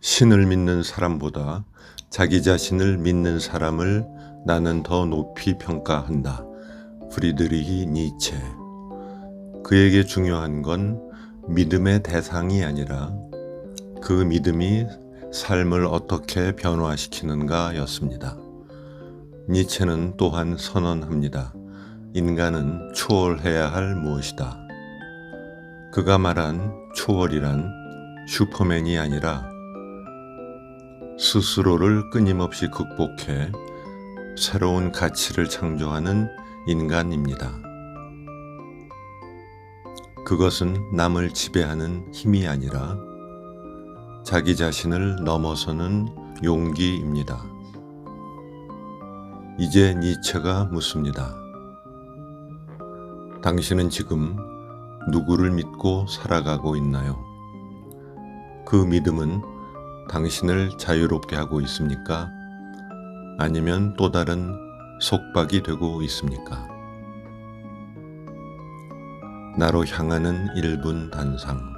신을 믿는 사람보다 자기 자신을 믿는 사람을 나는 더 높이 평가한다. 프리드리히 니체. 그에게 중요한 건 믿음의 대상이 아니라 그 믿음이 삶을 어떻게 변화시키는가 였습니다. 니체는 또한 선언합니다. 인간은 초월해야 할 무엇이다. 그가 말한 초월이란 슈퍼맨이 아니라 스스로를 끊임없이 극복해 새로운 가치를 창조하는 인간입니다. 그것은 남을 지배하는 힘이 아니라 자기 자신을 넘어서는 용기입니다. 이제 니체가 묻습니다. 당신은 지금 누구를 믿고 살아가고 있나요? 그 믿음은 당신을 자유롭게 하고 있습니까? 아니면 또 다른 속박이 되고 있습니까? 나로 향하는 1분 단상